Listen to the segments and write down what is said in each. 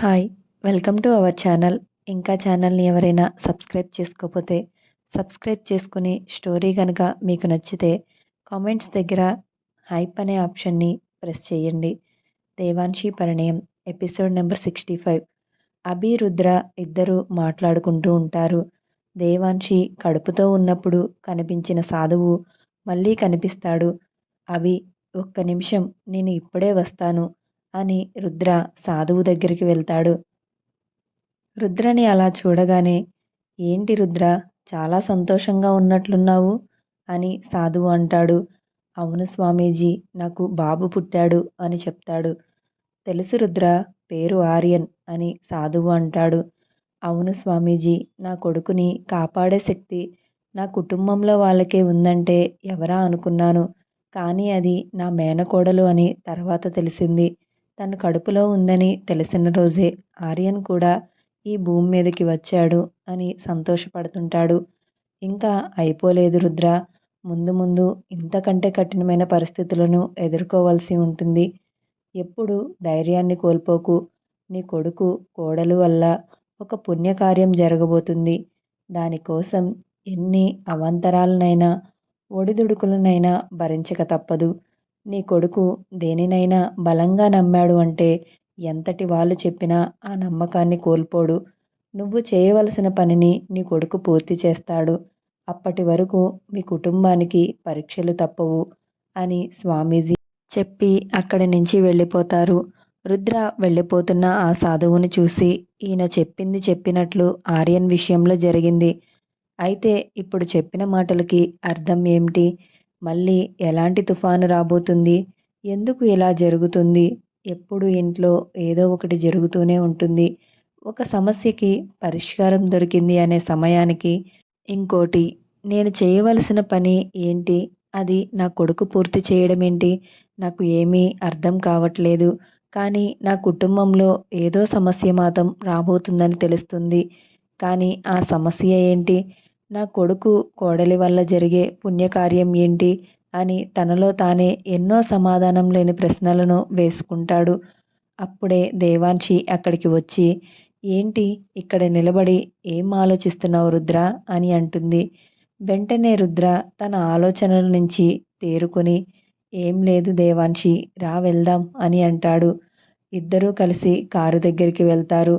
Hi welcome to our channel. ఇంకా ఛానల్ని ఎవరైనా సబ్స్క్రైబ్ చేసుకోకపోతే సబ్స్క్రైబ్ చేసుకుని స్టోరీ కనుక మీకు నచ్చితే కామెంట్స్ దగ్గర హైప్ అనే ఆప్షన్ని ప్రెస్ చేయండి. Devanshi Parinayam episode number sixty five. Abhirudra ఇద్దరు మాట్లాడుకుంటూ ఉంటారు. దేవాన్షి కడుపుతో ఉన్నప్పుడు కనిపించిన సాధువు మళ్ళీ కనిపిస్తాడు. అభి ఒక్క నిమిషం నేను ఇప్పుడే వస్తాను. అని రుద్ర సాధువు దగ్గరికి వెళ్తాడు. రుద్రని అలా చూడగానే ఏంటి రుద్ర చాలా సంతోషంగా ఉన్నట్లున్నావు అని సాధువు అంటాడు. అవును స్వామీజీ నాకు బాబు పుట్టాడు అని చెప్తాడు. తెలుసు రుద్ర పేరు ఆర్యన్ అని సాధువు అంటాడు. అవును స్వామీజీ నా కొడుకుని కాపాడే శక్తి నా కుటుంబంలో వాళ్ళకే ఉందంటే ఎవరా అనుకున్నాను కానీ అది నా మేనకోడలు అని తర్వాత తెలిసింది. తన కడుపులో ఉందని తెలిసిన రోజే ఆర్యన్ కూడా ఈ భూమి మీదకి వచ్చాడు అని సంతోషపడుతుంటాడు. ఇంకా అయిపోలేదు రుద్ర. ముందు ముందు ఇంతకంటే కఠినమైన పరిస్థితులను ఎదుర్కోవాల్సి ఉంటుంది. ఎప్పుడు ధైర్యాన్ని కోల్పోకు. నీ కొడుకు కోడలు వల్ల ఒక పుణ్యకార్యం జరగబోతుంది. దానికోసం ఎన్ని అవాంతరాలనైనా ఒడిదుడుకులనైనా భరించక తప్పదు. నీ కొడుకు దేనినైనా బలంగా నమ్మాడు అంటే ఎంతటి వాళ్ళు చెప్పినా ఆ నమ్మకాన్ని కోల్పోడు. నువ్వు చేయవలసిన పనిని నీ కొడుకు పూర్తి చేస్తాడు. అప్పటి వరకు మీ కుటుంబానికి పరీక్షలు తప్పవు అని స్వామీజీ చెప్పి అక్కడి నుంచి వెళ్ళిపోతారు. రుద్ర వెళ్ళిపోతున్న ఆ సాధువుని చూసి ఈయన చెప్పింది చెప్పినట్లు ఆర్యన్ విషయంలో జరిగింది. అయితే ఇప్పుడు చెప్పిన మాటలకి అర్థం ఏమిటి? మళ్ళీ ఎలాంటి తుఫాను రాబోతుంది? ఎందుకు ఇలా జరుగుతుంది? ఎప్పుడు ఇంట్లో ఏదో ఒకటి జరుగుతూనే ఉంటుంది. ఒక సమస్యకి పరిష్కారం దొరికింది అనే సమయానికి ఇంకోటి నేను చేయవలసిన పని ఏంటి? అది నా కొడుకు పూర్తి చేయడం ఏంటి? నాకు ఏమీ అర్థం కావట్లేదు. కానీ నా కుటుంబంలో ఏదో సమస్య మాత్రం రాబోతుందని తెలుస్తుంది. కానీ ఆ సమస్య ఏంటి? నా కొడుకు కోడలి వల్ల జరిగే పుణ్యకార్యం ఏంటి అని తనలో తానే ఎన్నో సమాధానం లేని ప్రశ్నలను వేసుకుంటాడు. అప్పుడే దేవాన్షి అక్కడికి వచ్చి ఏంటి ఇక్కడ నిలబడి ఏం ఆలోచిస్తున్నావు రుద్ర? అని అంటుంది. వెంటనే రుద్ర తన ఆలోచనల నుంచి తేరుకొని ఏం లేదు దేవాన్షి రా వెళ్దాం అని అంటాడు. ఇద్దరూ కలిసి కారు దగ్గరికి వెళ్తారు.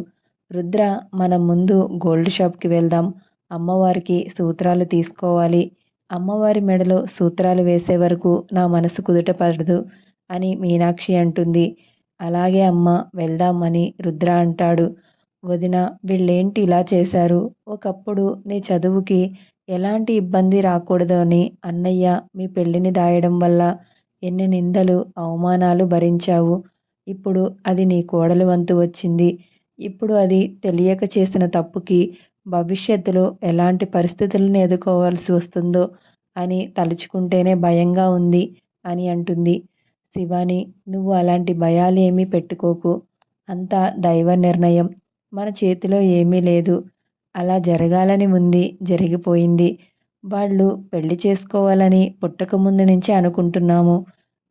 రుద్ర మనం ముందు గోల్డ్ షాప్కి వెళ్దాం. అమ్మవారికి సూత్రాలు తీసుకోవాలి. అమ్మవారి మెడలో సూత్రాలు వేసే వరకు నా మనసు కుదుట పడదు అని మీనాక్షి అంటుంది. అలాగే అమ్మ వెళ్దామని రుద్ర అంటాడు. వదిన వీళ్ళేంటి ఇలా చేశారు? ఒకప్పుడు నీ చదువుకి ఎలాంటి ఇబ్బంది రాకూడదు అని అన్నయ్య మీ పెళ్ళిని దాయడం వల్ల ఎన్ని నిందలు అవమానాలు భరించావు. ఇప్పుడు అది నీ కోడలు వంతు వచ్చింది. ఇప్పుడు అది తెలియక చేసిన తప్పుకి భవిష్యత్తులో ఎలాంటి పరిస్థితులను ఎదుర్కోవాల్సి వస్తుందో అని తలుచుకుంటేనే భయంగా ఉంది అని అంటుంది. శివాని నువ్వు అలాంటి భయాలు ఏమీ పెట్టుకోకు. అంతా దైవ నిర్ణయం. మన చేతిలో ఏమీ లేదు. అలా జరగాలని ఉంది జరిగిపోయింది. వాళ్ళు పెళ్ళి చేసుకోవాలని పుట్టక ముందు నుంచి అనుకుంటున్నాము.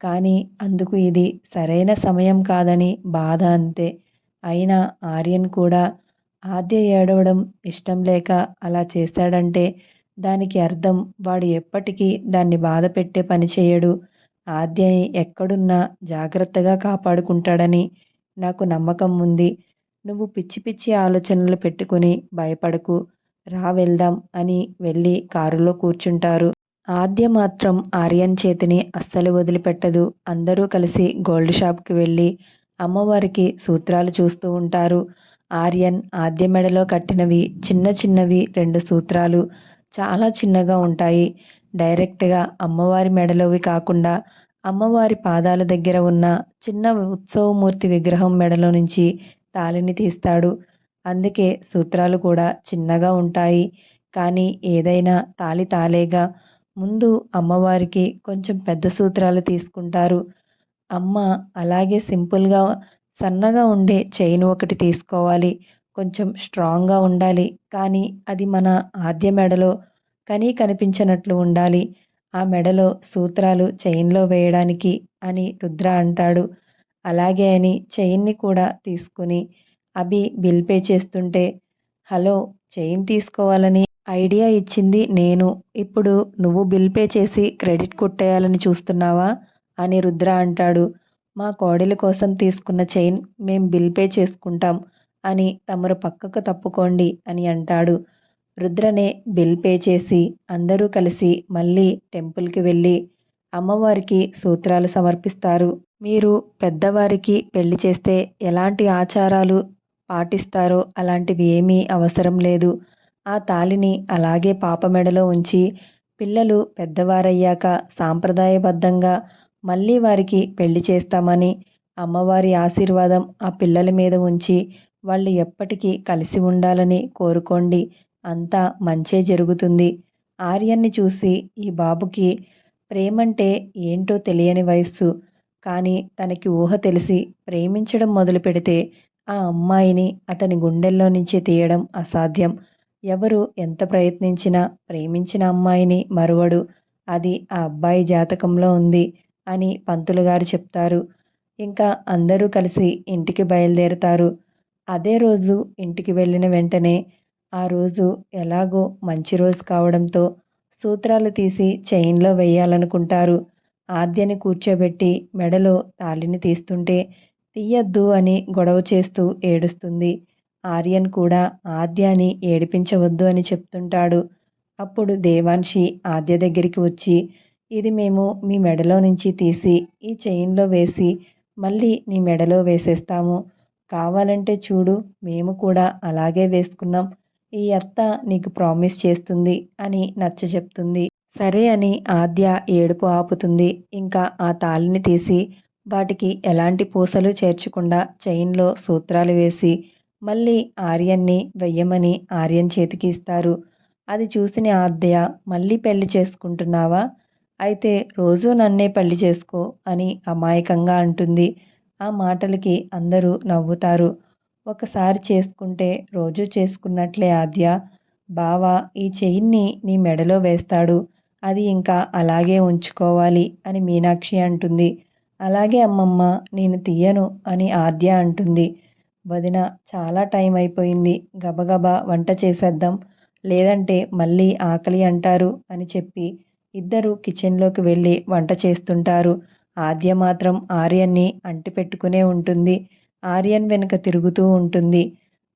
కానీ అందుకు ఇది సరైన సమయం కాదని బాధ అంతే. అయినా ఆర్యన్ కూడా ఆద్య ఏడవడం ఇష్టం లేక అలా చేశాడంటే దానికి అర్థం వాడు ఎప్పటికీ దాన్ని బాధ పెట్టే పని చేయడు. ఆద్యని ఎక్కడున్నా జాగ్రత్తగా కాపాడుకుంటాడని నాకు నమ్మకం ఉంది. నువ్వు పిచ్చి పిచ్చి ఆలోచనలు పెట్టుకుని భయపడకు. రా వెళ్దాం అని వెళ్ళి కారులో కూర్చుంటారు. ఆద్య మాత్రం ఆర్యన్ చేతిని అస్సలు వదిలిపెట్టదు. అందరూ కలిసి గోల్డ్ షాప్కి వెళ్ళి అమ్మవారికి సూత్రాలు చూస్తూ ఉంటారు. ఆర్యన్ ఆద్య మెడలో కట్టినవి చిన్న చిన్నవి రెండు సూత్రాలు. చాలా చిన్నగా ఉంటాయి. డైరెక్ట్గా అమ్మవారి మెడలోవి కాకుండా అమ్మవారి పాదాల దగ్గర ఉన్న చిన్న ఉత్సవమూర్తి విగ్రహం మెడలో నుంచి తాళిని తీస్తాడు. అందుకే సూత్రాలు కూడా చిన్నగా ఉంటాయి. కానీ ఏదైనా తాలి తాలేగా ముందు అమ్మవారికి కొంచెం పెద్ద సూత్రాలు తీసుకుంటారు. అమ్మ అలాగే సింపుల్గా సన్నగా ఉండే చైన్ ఒకటి తీసుకోవాలి. కొంచెం స్ట్రాంగ్గా ఉండాలి. కానీ అది మన ఆద్య మెడలో కనీ కనిపించినట్లు ఉండాలి. ఆ మెడలో సూత్రాలు చైన్లో వేయడానికి అని రుద్ర అంటాడు. అలాగే అని చైన్ని కూడా తీసుకుని అభి బిల్ పే చేస్తుంటే హలో చైన్ తీసుకోవాలని ఐడియా ఇచ్చింది నేను. ఇప్పుడు నువ్వు బిల్ పే చేసి క్రెడిట్ కొట్టేయాలని చూస్తున్నావా? అని రుద్ర అంటాడు. మా కోడలి కోసం తీసుకున్న చైన్ మేం బిల్ పే చేసుకుంటాం అని తమరు పక్కకు తప్పుకోండి అని అంటాడు. రుద్రనే బిల్ పే చేసి అందరూ కలిసి మళ్ళీ టెంపుల్కి వెళ్ళి అమ్మవారికి సూత్రాలు సమర్పిస్తారు. మీరు పెద్దవారికి పెళ్ళి చేస్తే ఎలాంటి ఆచారాలు పాటిస్తారో అలాంటివి ఏమీ అవసరం లేదు. ఆ తాలిని అలాగే పాప మెడలో ఉంచి పిల్లలు పెద్దవారయ్యాక సాంప్రదాయబద్ధంగా మళ్ళీ వారికి పెళ్ళి చేస్తామని అమ్మవారి ఆశీర్వాదం ఆ పిల్లల మీద ఉంచి వాళ్ళు ఎప్పటికీ కలిసి ఉండాలని కోరుకోండి. అంతా మంచే జరుగుతుంది. ఆర్యన్ని చూసి ఈ బాబుకి ప్రేమంటే ఏంటో తెలియని వయస్సు. కానీ తనకి ఊహ తెలిసి ప్రేమించడం మొదలు పెడితే ఆ అమ్మాయిని అతని గుండెల్లో నుంచి తీయడం అసాధ్యం. ఎవరు ఎంత ప్రయత్నించినా ప్రేమించిన అమ్మాయిని మరువడు. అది ఆ అబ్బాయి జాతకంలో ఉంది. అని పంతులు గారు చెప్తారు. ఇంకా అందరూ కలిసి ఇంటికి బయలుదేరుతారు. అదే రోజు ఇంటికి వెళ్ళిన వెంటనే ఆ రోజు ఎలాగో మంచి రోజు కావడంతో సూత్రాలు తీసి చైన్లో వేయాలనుకుంటారు. ఆద్యని కూర్చోబెట్టి మెడలో తాలిని తీస్తుంటే తీయద్దు అని గొడవ చేస్తూ ఏడుస్తుంది. ఆర్యన్ కూడా ఆద్యాని ఏడిపించవద్దు అని చెప్తుంటాడు. అప్పుడు దేవాన్షి ఆద్య దగ్గరికి వచ్చి ఇది మేము మీ మెడలో నుంచి తీసి ఈ చైన్లో వేసి మళ్ళీ నీ మెడలో వేసేస్తాము. కావాలంటే చూడు మేము కూడా అలాగే వేసుకున్నాం. ఈ అత్త నీకు ప్రామిస్ చేస్తుంది అని నచ్చ చెప్తుంది. సరే అని ఆద్య ఏడుపు ఆపుతుంది. ఇంకా ఆ తాళిని తీసి వాటికి ఎలాంటి పూసలు చేర్చకుండా చైన్లో సూత్రాలు వేసి మళ్ళీ ఆర్యన్ని వెయ్యమని ఆర్యన్ చేతికి ఇస్తారు. అది చూసిన ఆద్య మళ్ళీ పెళ్ళి చేసుకుంటున్నావా? అయితే రోజూ నన్నే పెళ్ళి చేసుకో అని అమాయకంగా అంటుంది. ఆ మాటలకి అందరూ నవ్వుతారు. ఒకసారి చేసుకుంటే రోజు చేసుకున్నట్లే ఆద్య. బావ ఈ చెయిన్ని నీ మెడలో వేస్తాడు. అది ఇంకా అలాగే ఉంచుకోవాలి అని మీనాక్షి అంటుంది. అలాగే అమ్మమ్మ నేను తీయను అని ఆద్య అంటుంది. వదిన చాలా టైం అయిపోయింది. గబగబా వంట చేసేద్దాం. లేదంటే మళ్ళీ ఆకలి అంటారు అని చెప్పి ఇద్దరు కిచెన్లోకి వెళ్ళి వంట చేస్తుంటారు. ఆద్య మాత్రం ఆర్యన్ని అంటిపెట్టుకునే ఉంటుంది. ఆర్యన్ వెనుక తిరుగుతూ ఉంటుంది.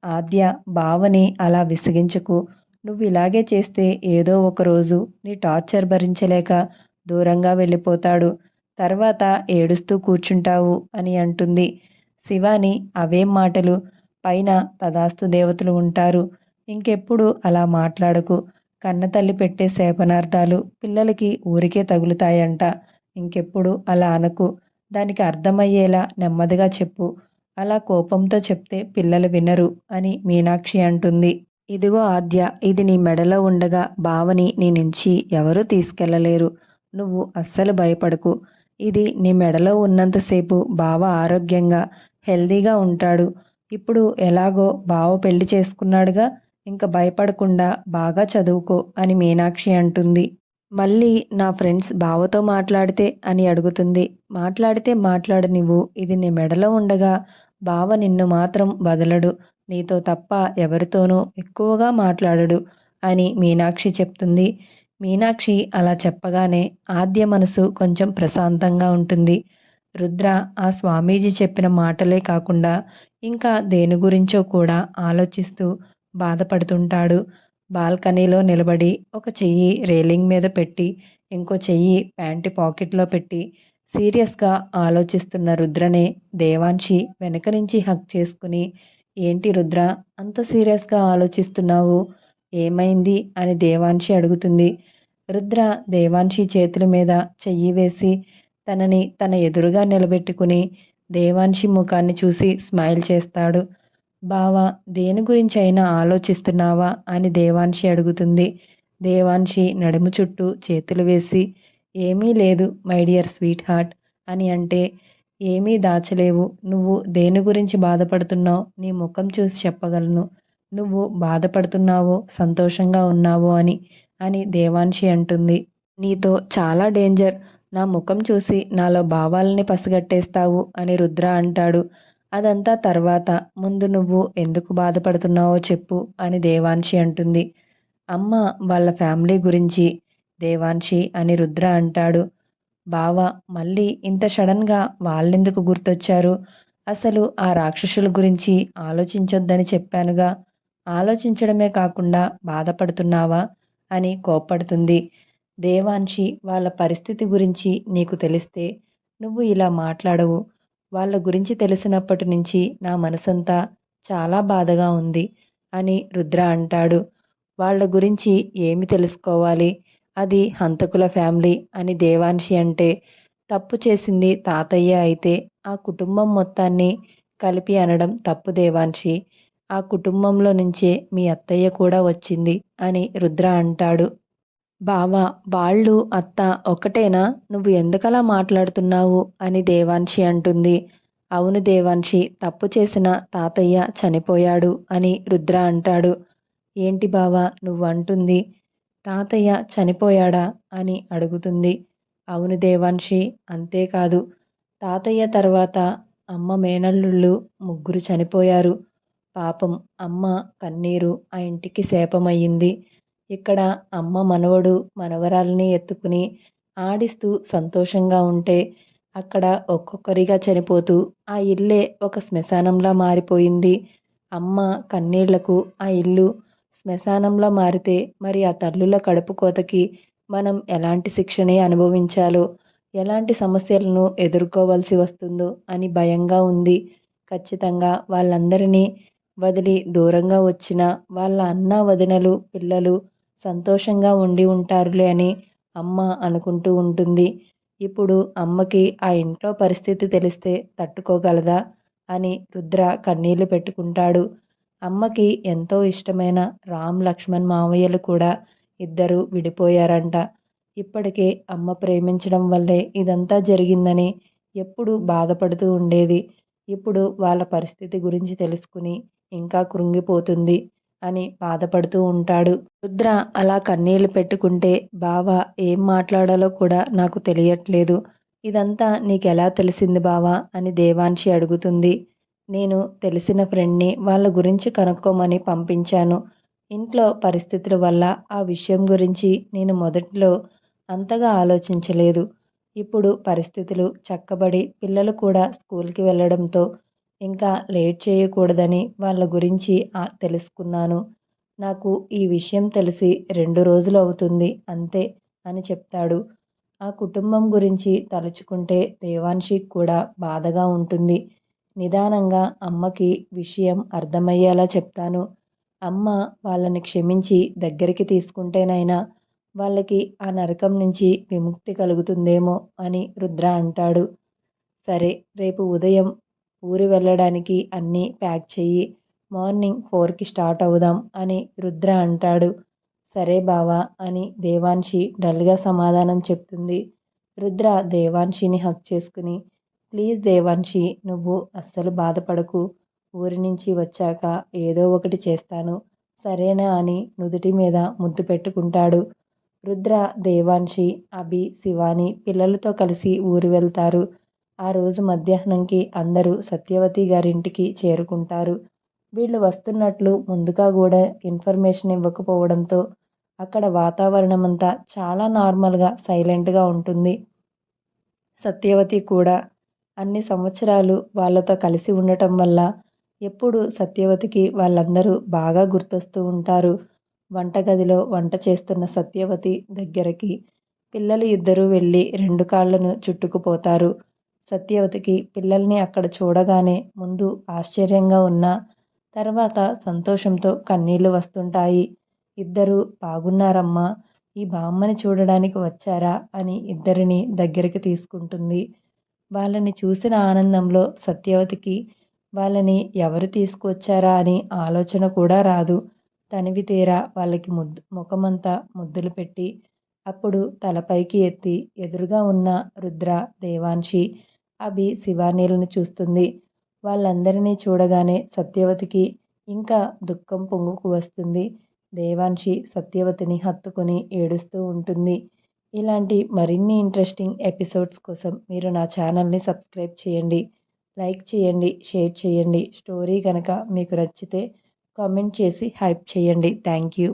ఆద్య భావని అలా విసిగించకు నువ్వు ఇలాగే చేస్తే ఏదో ఒక రోజు నీ టార్చర్ భరించలేక దూరంగా వెళ్ళిపోతాడు. తర్వాత ఏడుస్తూ కూర్చుంటావు అని అంటుంది. శివాని అవేం మాటలు పైన తదాస్తు దేవతలు ఉంటారు. ఇంకెప్పుడు అలా మాట్లాడకు. కన్నతల్లి పెట్టే శాపనార్థాలు పిల్లలకి ఊరికే తగులుతాయంట. ఇంకెప్పుడు అలా అనకు. దానికి అర్థమయ్యేలా నెమ్మదిగా చెప్పు. అలా కోపంతో చెప్తే పిల్లలు వినరు అని మీనాక్షి అంటుంది. ఇదిగో ఆద్య ఇది నీ మెడలో ఉండగా బావని నీ నుంచి ఎవరూ తీసుకెళ్ళలేరు నువ్వు అస్సలు భయపడకు. ఇది నీ మెడలో ఉన్నంతసేపు బావ ఆరోగ్యంగా హెల్దీగా ఉంటాడు. ఇప్పుడు ఎలాగో బావ పెళ్ళి చేసుకున్నాడుగా ఇంకా భయపడకుండా బాగా చదువుకో అని మీనాక్షి అంటుంది. మళ్ళీ నా ఫ్రెండ్స్ బావతో మాట్లాడితే అని అడుగుతుంది. మాట్లాడితే మాట్లాడు నువ్వు ఇది నీ మెడలో ఉండగా బావ నిన్ను మాత్రం వదలడు. నీతో తప్ప ఎవరితోనూ ఎక్కువగా మాట్లాడడు అని మీనాక్షి చెప్తుంది. మీనాక్షి అలా చెప్పగానే ఆద్య మనసు కొంచెం ప్రశాంతంగా ఉంటుంది. రుద్ర ఆ స్వామీజీ చెప్పిన మాటలే కాకుండా ఇంకా దేని గురించో కూడా ఆలోచిస్తూ బాధపడుతుంటాడు. బాల్కనీలో నిలబడి ఒక చెయ్యి రేలింగ్ మీద పెట్టి ఇంకో చెయ్యి ప్యాంటు పాకెట్లో పెట్టి సీరియస్గా ఆలోచిస్తున్న రుద్రనే దేవాన్షి వెనక నుంచి హక్ చేసుకుని ఏంటి రుద్ర అంత సీరియస్గా ఆలోచిస్తున్నావు? ఏమైంది? అని దేవాన్షి అడుగుతుంది. రుద్ర దేవాన్షి చేతుల మీద చెయ్యి వేసి తనని తన ఎదురుగా నిలబెట్టుకుని దేవాన్షి ముఖాన్ని చూసి స్మైల్ చేస్తాడు. బావా దేని గురించి అయినా ఆలోచిస్తున్నావా? అని దేవాన్షి అడుగుతుంది. దేవాన్షి నడుము చుట్టూ చేతులు వేసి ఏమీ లేదు మై డియర్ స్వీట్ హార్ట్ అని అంటే ఏమీ దాచలేవు. నువ్వు దేని గురించి బాధపడుతున్నావు? నీ ముఖం చూసి చెప్పగలను. నువ్వు బాధపడుతున్నావో సంతోషంగా ఉన్నావో అని అని దేవాన్షి అంటుంది. నీతో చాలా డేంజర్. నా ముఖం చూసి నాలో భావాలని పసిగట్టేస్తావు అని రుద్ర అంటాడు. అదంతా తర్వాత. ముందు నువ్వు ఎందుకు బాధపడుతున్నావో చెప్పు అని దేవాన్షి అంటుంది. అమ్మ వాళ్ళ ఫ్యామిలీ గురించి దేవాన్షి అని రుద్ర అంటాడు. బావ మళ్ళీ ఇంత సడన్గా వాళ్ళెందుకు గుర్తొచ్చారు? అసలు ఆ రాక్షసుల గురించి ఆలోచించొద్దని చెప్పానుగా. ఆలోచించడమే కాకుండా బాధపడుతున్నావా? అని కోప్పడుతుంది. దేవాన్షి వాళ్ళ పరిస్థితి గురించి నీకు తెలిస్తే నువ్వు ఇలా మాట్లాడవు. వాళ్ళ గురించి తెలిసినప్పటి నుంచి నా మనసంతా చాలా బాధగా ఉంది అని రుద్ర అంటాడు. వాళ్ళ గురించి ఏమి తెలుసుకోవాలి? అది హంతకుల ఫ్యామిలీ అని దేవాన్షి అంటే తప్పు చేసింది తాతయ్య అయితే ఆ కుటుంబం మొత్తాన్ని కలిపి అనడం తప్పు దేవాన్షి. ఆ కుటుంబంలో నుంచే మీ అత్తయ్య కూడా వచ్చింది అని రుద్ర అంటాడు. బావా వాళ్ళు అత్త ఒక్కటేనా? నువ్వు ఎందుకలా మాట్లాడుతున్నావు? అని దేవాన్షి అంటుంది. అవును దేవాన్షి తప్పు చేసిన తాతయ్య చనిపోయాడు అని రుద్ర అంటాడు. ఏంటి బావా నువ్వు అంటుంది తాతయ్య చనిపోయాడా? అని అడుగుతుంది. అవును దేవాన్షి అంతేకాదు. తాతయ్య తర్వాత అమ్మ మేనల్లుళ్ళు ముగ్గురు చనిపోయారు. పాపం అమ్మ కన్నీరు ఆ ఇంటికి శాపమయ్యింది. ఇక్కడ అమ్మ మనవడు మనవరాల్ని ఎత్తుకుని ఆడిస్తూ సంతోషంగా ఉంటే అక్కడ ఒక్కొక్కరిగా చనిపోతూ ఆ ఇల్లే ఒక శ్మశానంలా మారిపోయింది. అమ్మ కన్నీళ్ళకు ఆ ఇల్లు శ్మశానంలో మారితే మరి ఆ తల్లుల కడుపు కోతకి మనం ఎలాంటి శిక్షణే అనుభవించాలో ఎలాంటి సమస్యలను ఎదుర్కోవాల్సి వస్తుందో అని భయంగా ఉంది. ఖచ్చితంగా వాళ్ళందరినీ వదిలి దూరంగా వచ్చిన వాళ్ళ అన్న వదినలు పిల్లలు సంతోషంగా ఉండి ఉంటారులే అని అమ్మ అనుకుంటూ ఉంటుంది. ఇప్పుడు అమ్మకి ఆ ఇంట్లో పరిస్థితి తెలిస్తే తట్టుకోగలదా అని రుద్ర కన్నీళ్ళు పెట్టుకుంటాడు. అమ్మకి ఎంతో ఇష్టమైన రామ్ లక్ష్మణ్ మావయ్యలు కూడా ఇద్దరు విడిపోయారంట. ఇప్పటికే అమ్మ ప్రేమించడం వల్లే ఇదంతా జరిగిందని ఎప్పుడు బాధపడుతూ ఉండేది. ఇప్పుడు వాళ్ళ పరిస్థితి గురించి తెలుసుకుని ఇంకా కృంగిపోతుంది. అని బాధపడుతూ ఉంటాడు. రుద్ర అలా కన్నీళ్ళు పెట్టుకుంటే బావ ఏం మాట్లాడాలో కూడా నాకు తెలియట్లేదు. ఇదంతా నీకెలా తెలిసింది బావా? అని దేవాన్షి అడుగుతుంది. నేను తెలిసిన ఫ్రెండ్ని వాళ్ళ గురించి కనుక్కోమని పంపించాను. ఇంట్లో పరిస్థితుల వల్ల ఆ విషయం గురించి నేను మొదట్లో అంతగా ఆలోచించలేదు. ఇప్పుడు పరిస్థితులు చక్కబడి పిల్లలు కూడా స్కూల్కి వెళ్ళడంతో ఇంకా లేట్ చేయకూడదని వాళ్ళ గురించి తెలుసుకున్నాను. నాకు ఈ విషయం తెలిసి రెండు రోజులు అవుతుంది అంతే అని చెప్తాడు. ఆ కుటుంబం గురించి తలుచుకుంటే దేవాన్షి కూడా బాధగా ఉంటుంది. నిదానంగా అమ్మకి విషయం అర్థమయ్యేలా చెప్తాను. అమ్మ వాళ్ళని క్షమించి దగ్గరికి తీసుకుంటేనైనా వాళ్ళకి ఆ నరకం నుంచి విముక్తి కలుగుతుందేమో అని రుద్ర అంటాడు. సరే రేపు ఉదయం ఊరి వెళ్ళడానికి అన్నీ ప్యాక్ చెయ్యి మార్నింగ్ ఫోర్కి స్టార్ట్ అవుదాం అని రుద్ర అంటాడు. సరే బావా అని దేవాన్షి డల్గా సమాధానం చెప్తుంది. రుద్ర దేవాన్షిని హక్ చేసుకుని ప్లీజ్ దేవాన్షి నువ్వు అస్సలు బాధపడకు. ఊరి నుంచి వచ్చాక ఏదో ఒకటి చేస్తాను. సరేనా అని నుదుటి మీద ముద్దు పెట్టుకుంటాడు. రుద్ర దేవాన్షి అభి శివాని పిల్లలతో కలిసి ఊరు వెళ్తారు. ఆ రోజు మధ్యాహ్నంకి అందరూ సత్యవతి గారింటికి చేరుకుంటారు. వీళ్ళు వస్తున్నట్లు ముందుగా కూడా ఇన్ఫర్మేషన్ ఇవ్వకపోవడంతో అక్కడ వాతావరణం అంతా చాలా నార్మల్గా సైలెంట్గా ఉంటుంది. సత్యవతి కూడా అన్ని సంవత్సరాలు వాళ్ళతో కలిసి ఉండటం వల్ల ఎప్పుడు సత్యవతికి వాళ్ళందరూ బాగా గుర్తొస్తూ ఉంటారు. వంటగదిలో వంట చేస్తున్న సత్యవతి దగ్గరికి పిల్లలు ఇద్దరూ వెళ్ళి రెండు కాళ్ళను చుట్టుకుపోతారు. సత్యవతికి పిల్లల్ని అక్కడ చూడగానే ముందు ఆశ్చర్యంగా ఉన్న తర్వాత సంతోషంతో కన్నీళ్ళు వస్తుంటాయి. ఇద్దరు బాగున్నారమ్మా ఈ బామ్మని చూడడానికి వచ్చారా? అని ఇద్దరిని దగ్గరికి తీసుకుంటుంది. వాళ్ళని చూసిన ఆనందంలో సత్యవతికి వాళ్ళని ఎవరు తీసుకువచ్చారా? అని ఆలోచన కూడా రాదు. తనివి తీరా వాళ్ళకి ముద్దు ముఖమంతా ముద్దులు పెట్టి అప్పుడు తలపైకి ఎత్తి ఎదురుగా ఉన్న రుద్ర దేవాన్షి అభి శివానీలను చూస్తుంది. వాళ్ళందరినీ చూడగానే సత్యవతికి ఇంకా దుఃఖం పొంగుకు వస్తుంది. దేవాన్షి సత్యవతిని హత్తుకొని ఏడుస్తూ ఉంటుంది. ఇలాంటి మరిన్ని ఇంట్రెస్టింగ్ ఎపిసోడ్స్ కోసం మీరు నా ఛానల్ని సబ్స్క్రైబ్ చేయండి. లైక్ చేయండి షేర్ చేయండి. స్టోరీ కనుక మీకు నచ్చితే కామెంట్ చేసి హైప్ చేయండి. Thank you.